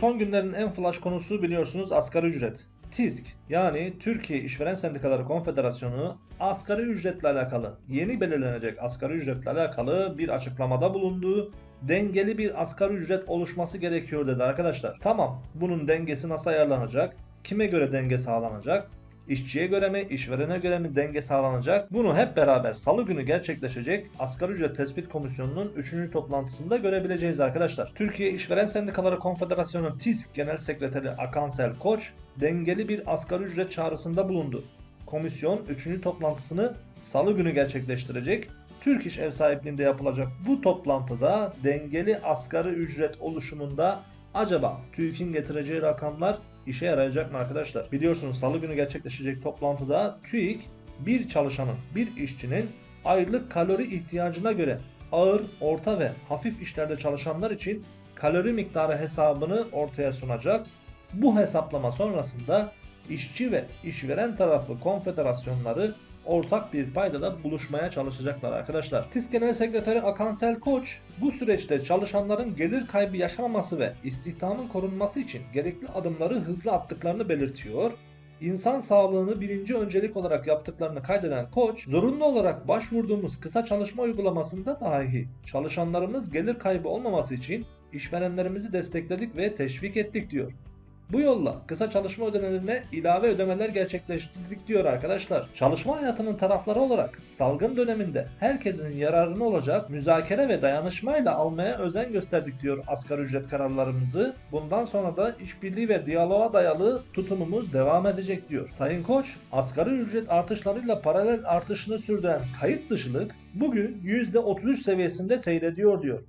Son günlerin en flash konusu biliyorsunuz asgari ücret. TİSK yani Türkiye İşveren Sendikaları Konfederasyonu asgari ücretle alakalı yeni belirlenecek asgari ücretle alakalı bir açıklamada bulundu. Dengeli bir asgari ücret oluşması gerekiyor dedi arkadaşlar. Tamam bunun dengesi nasıl ayarlanacak? Kime göre denge sağlanacak? İşçiye göre mi, işverene göre mi denge sağlanacak? Bunu hep beraber salı günü gerçekleşecek Asgari Ücret Tespit Komisyonu'nun 3. toplantısında görebileceğiz arkadaşlar. Türkiye İşveren Sendikaları Konfederasyonu TİSK Genel Sekreteri Akansel Koç dengeli bir asgari ücret çağrısında bulundu. Komisyon 3. toplantısını salı günü gerçekleştirecek. Türk İş ev sahipliğinde yapılacak bu toplantıda dengeli asgari ücret oluşumunda acaba TÜİK'in getireceği rakamlar işe yarayacak mı arkadaşlar? Biliyorsunuz salı günü gerçekleşecek toplantıda TÜİK bir çalışanın, bir işçinin aylık kalori ihtiyacına göre ağır, orta ve hafif işlerde çalışanlar için kalori miktarı hesabını ortaya sunacak. Bu hesaplama sonrasında işçi ve işveren tarafı konfederasyonları ortak bir paydada buluşmaya çalışacaklar arkadaşlar. TİSK Genel Sekreteri Akansel Koç bu süreçte çalışanların gelir kaybı yaşamaması ve istihdamın korunması için gerekli adımları hızlı attıklarını belirtiyor. İnsan sağlığını birinci öncelik olarak yaptıklarını kaydeden Koç, zorunlu olarak başvurduğumuz kısa çalışma uygulamasında dahi çalışanlarımız gelir kaybı olmaması için işverenlerimizi destekledik ve teşvik ettik diyor. Bu yolla kısa çalışma ödemelerine ilave ödemeler gerçekleştirdik diyor arkadaşlar. Çalışma hayatının tarafları olarak salgın döneminde herkesin yararına olacak müzakere ve dayanışmayla almaya özen gösterdik diyor asgari ücret kararlarımızı. Bundan sonra da işbirliği ve diyaloğa dayalı tutumumuz devam edecek diyor. Sayın Koç, asgari ücret artışlarıyla paralel artışını sürdüren kayıt dışılık bugün %33 seviyesinde seyrediyor diyor.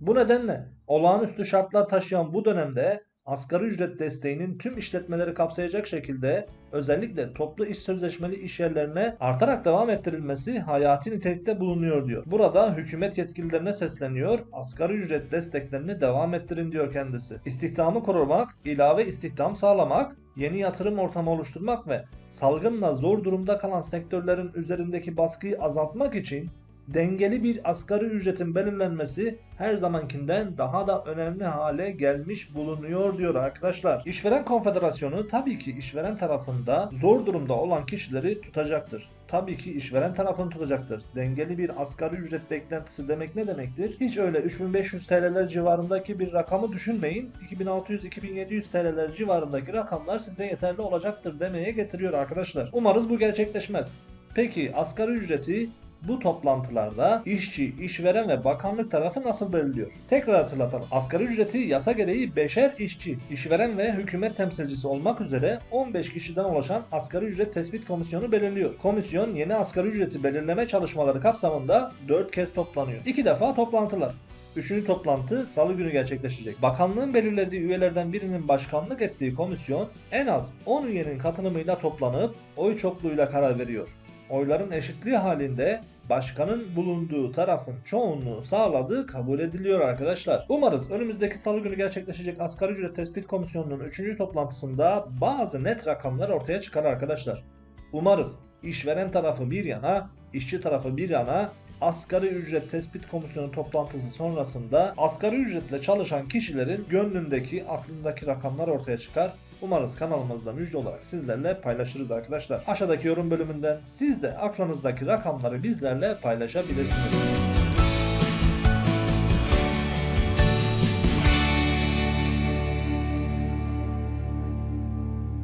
Bu nedenle olağanüstü şartlar taşıyan bu dönemde asgari ücret desteğinin tüm işletmeleri kapsayacak şekilde özellikle toplu iş sözleşmeli iş yerlerine artarak devam ettirilmesi hayati nitelikte bulunuyor diyor. Burada hükümet yetkililerine sesleniyor. Asgari ücret desteklerini devam ettirin diyor kendisi. İstihdamı korumak, ilave istihdam sağlamak, yeni yatırım ortamı oluşturmak ve salgınla zor durumda kalan sektörlerin üzerindeki baskıyı azaltmak için dengeli bir asgari ücretin belirlenmesi her zamankinden daha da önemli hale gelmiş bulunuyor diyor arkadaşlar. İşveren Konfederasyonu tabii ki işveren tarafında zor durumda olan kişileri tutacaktır. Tabii ki işveren tarafını tutacaktır. Dengeli bir asgari ücret beklentisi demek ne demektir? Hiç öyle 3500 TL'ler civarındaki bir rakamı düşünmeyin. 2600-2700 TL'ler civarındaki rakamlar size yeterli olacaktır demeye getiriyor arkadaşlar. Umarız bu gerçekleşmez. Peki asgari ücreti bu toplantılarda işçi, işveren ve bakanlık tarafı nasıl belirliyor? Tekrar hatırlatalım. Asgari ücreti yasa gereği beşer işçi, işveren ve hükümet temsilcisi olmak üzere 15 kişiden oluşan asgari ücret tespit komisyonu belirliyor. Komisyon yeni asgari ücreti belirleme çalışmaları kapsamında 4 kez toplanıyor. 2 defa toplantılar. Üçüncü toplantı salı günü gerçekleşecek. Bakanlığın belirlediği üyelerden birinin başkanlık ettiği komisyon en az 10 üyenin katılımıyla toplanıp oy çokluğuyla karar veriyor oyların eşitliği halinde başkanın bulunduğu tarafın çoğunluğu sağladığı kabul ediliyor arkadaşlar. Umarız önümüzdeki salı günü gerçekleşecek Asgari Ücret Tespit Komisyonu'nun 3. toplantısında bazı net rakamlar ortaya çıkar arkadaşlar. Umarız işveren tarafı bir yana, işçi tarafı bir yana Asgari Ücret Tespit Komisyonu toplantısı sonrasında asgari ücretle çalışan kişilerin gönlündeki, aklındaki rakamlar ortaya çıkar. Umarız kanalımızda müjde olarak sizlerle paylaşırız arkadaşlar. Aşağıdaki yorum bölümünden siz de aklınızdaki rakamları bizlerle paylaşabilirsiniz.